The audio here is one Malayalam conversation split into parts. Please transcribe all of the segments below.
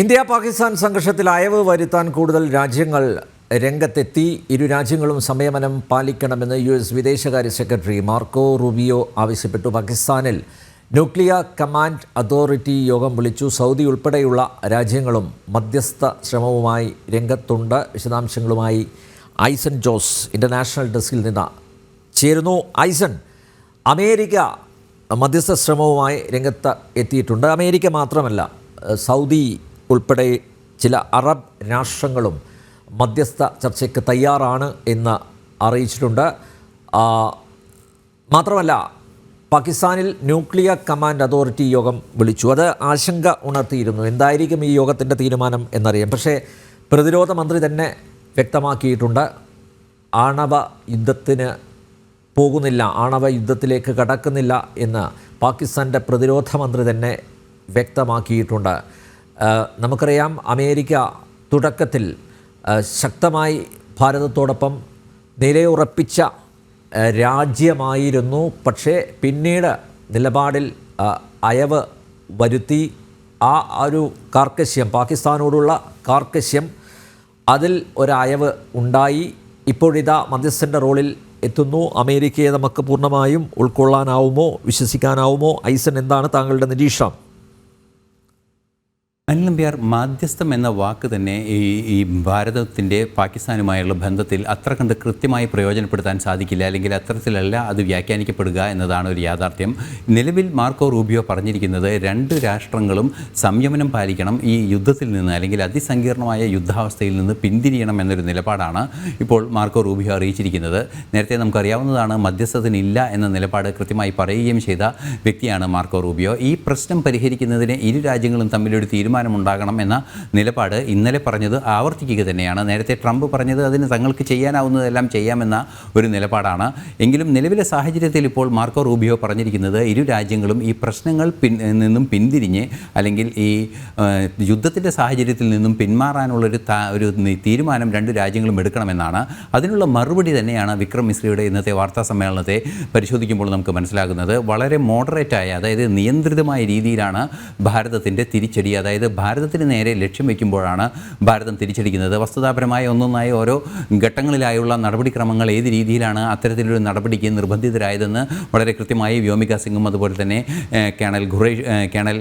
ഇന്ത്യ പാകിസ്ഥാൻ സംഘർഷത്തിൽ അയവ് വരുത്താൻ കൂടുതൽ രാജ്യങ്ങൾ രംഗത്തെത്തി. ഇരു രാജ്യങ്ങളും സംയമനം പാലിക്കണമെന്ന് യു എസ് വിദേശകാര്യ സെക്രട്ടറി മാർക്കോ റുബിയോ ആവശ്യപ്പെട്ടു. പാകിസ്ഥാനിൽ ന്യൂക്ലിയർ കമാൻഡ് അതോറിറ്റി യോഗം വിളിച്ചു. സൗദി ഉൾപ്പെടെയുള്ള രാജ്യങ്ങളും മധ്യസ്ഥ ശ്രമവുമായി രംഗത്തുണ്ട്. വിശദാംശങ്ങളുമായി ഐസൻ ജോസ് ഇന്റർനാഷണൽ ഡെസ്കിൽ നിന്ന് ചേരുന്നു. ഐസൺ അമേരിക്ക മധ്യസ്ഥ ശ്രമവുമായി രംഗത്ത് എത്തിയിട്ടുണ്ട്. അമേരിക്ക മാത്രമല്ല സൗദി ഉൾപ്പെടെ ചില അറബ് രാഷ്ട്രങ്ങളും മധ്യസ്ഥ ചർച്ചയ്ക്ക് തയ്യാറാണ് എന്ന് അറിയിച്ചിട്ടുണ്ട്. മാത്രമല്ല പാകിസ്ഥാനിൽ ന്യൂക്ലിയർ കമാൻഡ് അതോറിറ്റി യോഗം വിളിച്ചു. അത് ആശങ്ക ഉണർത്തിയിരുന്നു. എന്തായിരിക്കും ഈ യോഗത്തിന്റെ തീരുമാനം എന്നറിയാം. പക്ഷേ പ്രതിരോധ മന്ത്രി തന്നെ വ്യക്തമാക്കിയിട്ടുണ്ട്. ആണവ യുദ്ധത്തിന് പോകുന്നില്ല ആണവ യുദ്ധത്തിലേക്ക് കടക്കുന്നില്ല എന്ന് പാകിസ്ഥാന്റെ പ്രതിരോധ മന്ത്രി തന്നെ വ്യക്തമാക്കിയിട്ടുണ്ട്. നമുക്കറിയാം അമേരിക്ക തുടക്കത്തിൽ ശക്തമായി ഭാരതത്തോടൊപ്പം നിലയുറപ്പിച്ച രാജ്യമായിരുന്നു. പക്ഷേ പിന്നീട് നിലപാടിൽ അയവ് വരുത്തി. ആ ഒരു കാർക്കശ്യം പാകിസ്ഥാനോടുള്ള കാർക്കശ്യം അതിൽ ഒരയവ് ഉണ്ടായി. ഇപ്പോഴിതാ മധ്യസ്ഥന്റെ റോളിൽ എത്തുന്നു. അമേരിക്കയെ നമുക്ക് പൂർണമായും ഉൾക്കൊള്ളാനാവുമോ വിശ്വസിക്കാനാവുമോ? ഐസൻ എന്താണ് താങ്കളുടെ നിരീക്ഷണം? അനിൽ നമ്പ്യാർ മാധ്യസ്ഥം എന്ന വാക്ക് തന്നെ ഈ ഈ ഭാരതത്തിന്റെ പാകിസ്ഥാനുമായുള്ള ബന്ധത്തിൽ അത്ര കണ്ട് കൃത്യമായി പ്രയോജനപ്പെടുത്താൻ സാധിക്കില്ല അല്ലെങ്കിൽ അത്തരത്തിലല്ല അത് വ്യാഖ്യാനിക്കപ്പെടുക എന്നതാണ് ഒരു യാഥാർത്ഥ്യം. നിലവിൽ മാർക്കോ റൂബിയോ പറഞ്ഞിരിക്കുന്നത് രണ്ട് രാഷ്ട്രങ്ങളും സംയമനം പാലിക്കണം ഈ യുദ്ധത്തിൽ നിന്ന് അല്ലെങ്കിൽ അതിസങ്കീർണമായ യുദ്ധാവസ്ഥയിൽ നിന്ന് പിന്തിരിയണം എന്നൊരു നിലപാടാണ് ഇപ്പോൾ മാർക്കോ റൂബിയോ അറിയിച്ചിരിക്കുന്നത്. നേരത്തെ നമുക്കറിയാവുന്നതാണ് മധ്യസ്ഥത്തിനില്ല എന്ന നിലപാട് കൃത്യമായി പറയുകയും ചെയ്ത വ്യക്തിയാണ് മാർക്കോ റൂബിയോ. ഈ പ്രശ്നം പരിഹരിക്കുന്നതിന് ഇരു രാജ്യങ്ങളും തമ്മിലൊരു തീരുമാനമുണ്ടാകണം എന്ന നിലപാട് ഇന്നലെ പറഞ്ഞത് ആവർത്തിക്കുക തന്നെയാണ്. നേരത്തെ ട്രംപ് പറഞ്ഞത് അതിന് തങ്ങൾക്ക് ചെയ്യാനാവുന്നതെല്ലാം ചെയ്യാമെന്ന ഒരു നിലപാടാണ്. എങ്കിലും നിലവിലെ സാഹചര്യത്തിൽ ഇപ്പോൾ മാർക്കോ റൂബിയോ പറഞ്ഞിരിക്കുന്നത് ഇരു രാജ്യങ്ങളും ഈ പ്രശ്നങ്ങൾ പിൻ നിന്നും പിന്തിരിഞ്ഞ് അല്ലെങ്കിൽ ഈ യുദ്ധത്തിന്റെ സാഹചര്യത്തിൽ നിന്നും പിന്മാറാനുള്ളൊരു ഒരു തീരുമാനം രണ്ട് രാജ്യങ്ങളും എടുക്കണമെന്നാണ്. അതിനുള്ള മറുപടി തന്നെയാണ് വിക്രം മിശ്രയുടെ ഇന്നത്തെ വാർത്താ സമ്മേളനത്തെ പരിശോധിക്കുമ്പോൾ നമുക്ക് മനസ്സിലാകുന്നത്. വളരെ മോഡറേറ്റായ അതായത് നിയന്ത്രിതമായ രീതിയിലാണ് ഭാരതത്തിന്റെ തിരിച്ചടി. അതായത് ഭാരതത്തിന് നേരെ ലക്ഷ്യം വയ്ക്കുമ്പോഴാണ് ഭാരതം തിരിച്ചടിക്കുന്നത്. വസ്തുതാപരമായ ഒന്നൊന്നായി ഓരോ ഘട്ടങ്ങളിലായുള്ള നടപടിക്രമങ്ങൾ ഏത് രീതിയിലാണ് അത്തരത്തിലൊരു നടപടിക്ക് നിർബന്ധിതരായതെന്ന് വളരെ കൃത്യമായി വ്യോമിക സിംഗും അതുപോലെ തന്നെ കേണൽ ഖുറേഷ് കേണൽ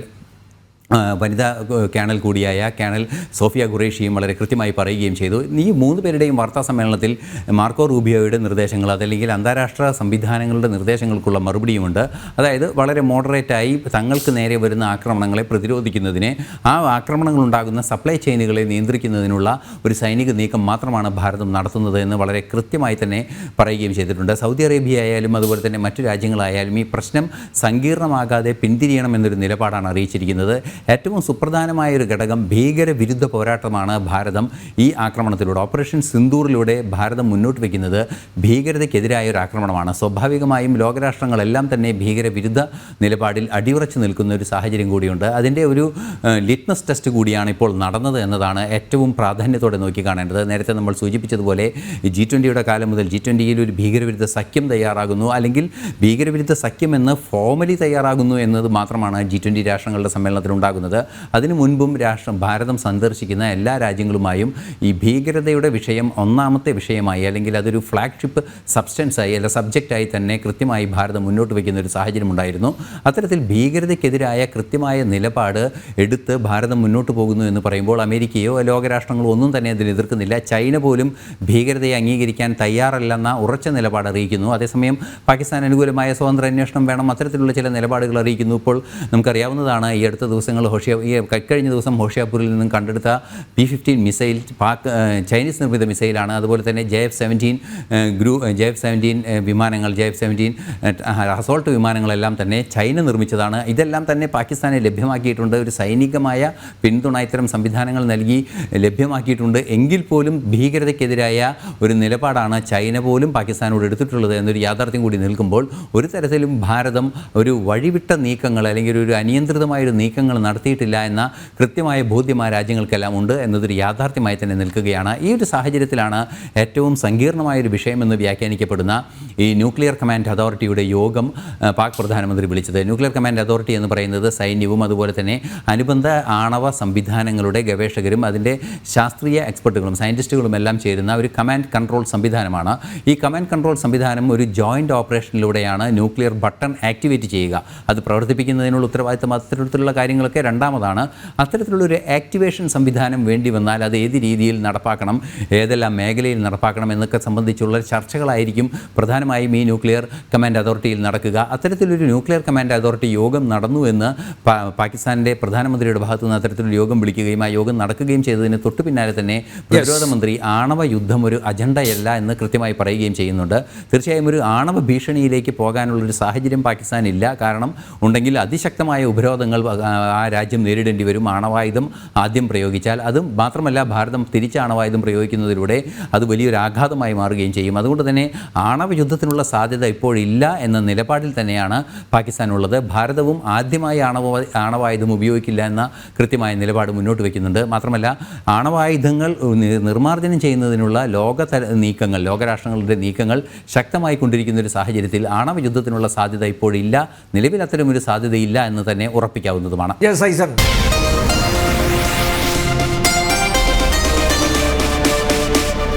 വനിതാ കേണൽ കൂടിയായ കേണൽ സോഫിയ ഖുറേഷിയും വളരെ കൃത്യമായി പറയുകയും ചെയ്തു. ഈ മൂന്ന് പേരുടെയും വാർത്താ സമ്മേളനത്തിൽ മാർക്കോ റൂബിയോയുടെ നിർദ്ദേശങ്ങൾ അതല്ലെങ്കിൽ അന്താരാഷ്ട്ര സംവിധാനങ്ങളുടെ നിർദ്ദേശങ്ങൾക്കുള്ള മറുപടിയുമുണ്ട്. അതായത് വളരെ മോഡറേറ്റായി തങ്ങൾക്ക് നേരെ വരുന്ന ആക്രമണങ്ങളെ പ്രതിരോധിക്കുന്നതിന് ആ ആക്രമണങ്ങൾ ഉണ്ടാകുന്ന സപ്ലൈ ചെയിനുകളെ നിയന്ത്രിക്കുന്നതിനുള്ള ഒരു സൈനിക നീക്കം മാത്രമാണ് ഭാരതം നടത്തുന്നത് എന്ന് വളരെ കൃത്യമായി തന്നെ പറയുകയും ചെയ്തിട്ടുണ്ട്. സൗദി അറേബ്യ ആയാലും അതുപോലെ തന്നെ മറ്റു രാജ്യങ്ങളായാലും ഈ പ്രശ്നം സങ്കീർണമാകാതെ പിന്തിരിയണം എന്നൊരു നിലപാടാണ് അറിയിച്ചിരിക്കുന്നത്. ഏറ്റവും സുപ്രധാനമായ ഒരു ഘടകം ഭീകരവിരുദ്ധ പോരാട്ടമാണ് ഭാരതം. ഈ ആക്രമണത്തിലൂടെ ഓപ്പറേഷൻ സിന്ദൂറിലൂടെ ഭാരതം മുന്നോട്ട് വയ്ക്കുന്നത് ഭീകരതയ്ക്കെതിരായ ഒരു ആക്രമണമാണ്. സ്വാഭാവികമായും ലോകരാഷ്ട്രങ്ങളെല്ലാം തന്നെ ഭീകരവിരുദ്ധ നിലപാടിൽ അടിയുറച്ചു നിൽക്കുന്ന ഒരു സാഹചര്യം കൂടിയുണ്ട്. അതിന്റെ ഒരു ലിറ്റ്നസ് ടെസ്റ്റ് കൂടിയാണ് ഇപ്പോൾ നടന്നത് എന്നതാണ് ഏറ്റവും പ്രാധാന്യത്തോടെ നോക്കി കാണേണ്ടത്. നേരത്തെ നമ്മൾ സൂചിപ്പിച്ചതുപോലെ ജി ട്വന്റിയുടെ കാലം മുതൽ ജി ട്വന്റിയിൽ ഒരു ഭീകരവിരുദ്ധ സഖ്യം തയ്യാറാകുന്നു. അല്ലെങ്കിൽ ഭീകരവിരുദ്ധ സഖ്യം എന്ന് ഫോർമലി തയ്യാറാകുന്നു എന്നത് മാത്രമാണ് ജി ട്വന്റി രാഷ്ട്രങ്ങളുടെ സമ്മേളനത്തിൽ ഉണ്ടാകുന്നത്. അതിനു മുൻപും രാഷ്ട്രം ഭാരതം സന്ദർശിക്കുന്ന എല്ലാ രാജ്യങ്ങളുമായും ഈ ഭീകരതയുടെ വിഷയം ഒന്നാമത്തെ വിഷയമായി അല്ലെങ്കിൽ അതൊരു ഫ്ലാഗ്ഷിപ്പ് സബ്സ്റ്റൻസായി അല്ല സബ്ജക്റ്റായി തന്നെ കൃത്യമായി ഭാരതം മുന്നോട്ട് വയ്ക്കുന്ന ഒരു സാഹചര്യം ഉണ്ടായിരുന്നു. അത്തരത്തിൽ ഭീകരതയ്ക്കെതിരായ കൃത്യമായ നിലപാട് എടുത്ത് ഭാരതം മുന്നോട്ട് പോകുന്നു എന്ന് പറയുമ്പോൾ അമേരിക്കയോ ലോകരാഷ്ട്രങ്ങളോ ഒന്നും തന്നെ അതിൽ എതിർക്കുന്നില്ല. ചൈന പോലും ഭീകരതയെ അംഗീകരിക്കാൻ തയ്യാറല്ലെന്ന ഉറച്ച നിലപാട് അറിയിക്കുന്നു. അതേസമയം പാകിസ്ഥാൻ അനുകൂലമായ സ്വതന്ത്ര അന്വേഷണം വേണം. അത്തരത്തിലുള്ള ചില നിലപാടുകൾ അറിയിക്കുന്നു. ഇപ്പോൾ നമുക്കറിയാവുന്നതാണ് ഈ അടുത്ത ദിവസങ്ങൾ ഹോഷിയ ഈ കഴിഞ്ഞ ദിവസം ഹോഷിയാപൂരിൽ നിന്നും കണ്ടെടുത്ത P fifteen missile Pak Chinese നിർമ്മിത മിസൈലാണ് അതുപോലെ തന്നെ ജെ എഫ് സെവന്റീൻ ഗ്രൂ ജെ എഫ് സെവന്റീൻ വിമാനങ്ങൾ ജെ എഫ് സെവന്റീൻ അസോൾട്ട് വിമാനങ്ങളെല്ലാം തന്നെ ചൈന നിർമ്മിച്ചതാണ്. ഇതെല്ലാം തന്നെ പാകിസ്ഥാനെ ലഭ്യമാക്കിയിട്ടുണ്ട്. ഒരു സൈനികമായ പിന്തുണ ഇത്തരം സംവിധാനങ്ങൾ നൽകി ലഭ്യമാക്കിയിട്ടുണ്ട്. എങ്കിൽ പോലും ഭീകരതയ്ക്കെതിരായ ഒരു നിലപാടാണ് ചൈന പോലും പാകിസ്ഥാനോട് എടുത്തിട്ടുള്ളത് എന്നൊരു യാഥാർത്ഥ്യം കൂടി നിൽക്കുമ്പോൾ ഒരു തരത്തിലും ഭാരതം ഒരു വഴിവിട്ട നീക്കങ്ങൾ അല്ലെങ്കിൽ ഒരു അനിയന്ത്രിതമായ ഒരു നീക്കങ്ങൾ നടത്തിയിട്ടില്ല എന്ന കൃത്യമായ ബോധ്യം ആ രാജ്യങ്ങൾക്കെല്ലാം ഉണ്ട് എന്നതൊരു യാഥാർത്ഥ്യമായി തന്നെ നിൽക്കുകയാണ്. ഈ ഒരു സാഹചര്യത്തിലാണ് ഏറ്റവും സങ്കീർണമായ ഒരു വിഷയമെന്ന് വ്യാഖ്യാനിക്കപ്പെടുന്ന ഈ ന്യൂക്ലിയർ കമാൻഡ് അതോറിറ്റിയുടെ യോഗം പാക് പ്രധാനമന്ത്രി വിളിച്ചത്. ന്യൂക്ലിയർ കമാൻഡ് അതോറിറ്റി എന്ന് പറയുന്നത് സൈന്യവും അതുപോലെ തന്നെ അനുബന്ധ ആണവ സംവിധാനങ്ങളുടെ ഗവേഷകരും അതിന്റെ ശാസ്ത്രീയ എക്സ്പെർട്ടുകളും സയന്റിസ്റ്റുകളും എല്ലാം ചേരുന്ന ഒരു കമാൻഡ് കൺട്രോൾ സംവിധാനമാണ്. ഈ കമാൻഡ് കൺട്രോൾ സംവിധാനം ഒരു ജോയിന്റ് ഓപ്പറേഷനിലൂടെയാണ് ന്യൂക്ലിയർ ബട്ടൺ ആക്ടിവേറ്റ് ചെയ്യുക. അത് പ്രവർത്തിപ്പിക്കുന്നതിനുള്ള ഉത്തരവാദിത്തം അത്തരത്തിലുള്ള കാര്യങ്ങളൊക്കെ രണ്ടാമതാണ് അത്തരത്തിലുള്ളൊരു ആക്ടിവേഷൻ സംവിധാനം വേണ്ടി വന്നാൽ അത് ഏത് രീതിയിൽ നടപ്പാക്കണം ഏതെല്ലാം മേഖലയിൽ നടപ്പാക്കണം എന്നൊക്കെ സംബന്ധിച്ചുള്ള ചർച്ചകളായിരിക്കും പ്രധാനമായും ഈ ന്യൂക്ലിയർ കമാൻഡ് അതോറിറ്റിയിൽ നടക്കുക. അത്തരത്തിലൊരു ന്യൂക്ലിയർ കമാൻഡ് അതോറിറ്റി യോഗം നടന്നു എന്ന് പാകിസ്ഥാന്റെ പ്രധാനമന്ത്രിയുടെ ഭാഗത്തു നിന്ന് അത്തരത്തിലൊരു യോഗം വിളിക്കുകയും ആ യോഗം നടക്കുകയും ചെയ്തതിന് തൊട്ടു പിന്നാലെ തന്നെ പ്രതിരോധ മന്ത്രി ആണവ യുദ്ധം ഒരു അജണ്ടയല്ല എന്ന് കൃത്യമായി പറയുകയും ചെയ്യുന്നുണ്ട്. തീർച്ചയായും ഒരു ആണവ ഭീഷണിയിലേക്ക് പോകാനുള്ളൊരു സാഹചര്യം പാകിസ്ഥാനില്ല. കാരണം ഉണ്ടെങ്കിൽ അതിശക്തമായ ഉപരോധങ്ങൾ ആ, ആ രാജ്യം നേരിടേണ്ടി വരും ആണവായുധം ആദ്യം പ്രയോഗിച്ചാൽ അതും മാത്രമല്ല ഭാരതം തിരിച്ച് ആണവായുധം പ്രയോഗിക്കുന്നതിലൂടെ അത് വലിയൊരു ആഘാതമായി മാറുകയും ചെയ്യും. അതുകൊണ്ട് തന്നെ ആണവ യുദ്ധത്തിനുള്ള സാധ്യത ഇപ്പോഴില്ല എന്ന നിലപാടിൽ തന്നെയാണ് പാകിസ്ഥാനുള്ളത് ഭാരതവും ആദ്യമായി ആണവ ആണവായുധം ഉപയോഗിക്കില്ല എന്ന കൃത്യമായ നിലപാട് മുന്നോട്ട് വയ്ക്കുന്നുണ്ട്. മാത്രമല്ല ആണവായുധങ്ങൾ നിർമ്മാർജനം ചെയ്യുന്നതിനുള്ള ലോകതല നീക്കങ്ങൾ ലോകരാഷ്ട്രങ്ങളുടെ നീക്കങ്ങൾ ശക്തമായി കൊണ്ടിരിക്കുന്ന ഒരു സാഹചര്യത്തിൽ ആണവ യുദ്ധത്തിനുള്ള സാധ്യത ഇപ്പോഴില്ല. നിലവിൽ അത്തരമൊരു സാധ്യതയില്ല എന്ന് തന്നെ ഉറപ്പിക്കാവുന്നതുമാണ്. Yes,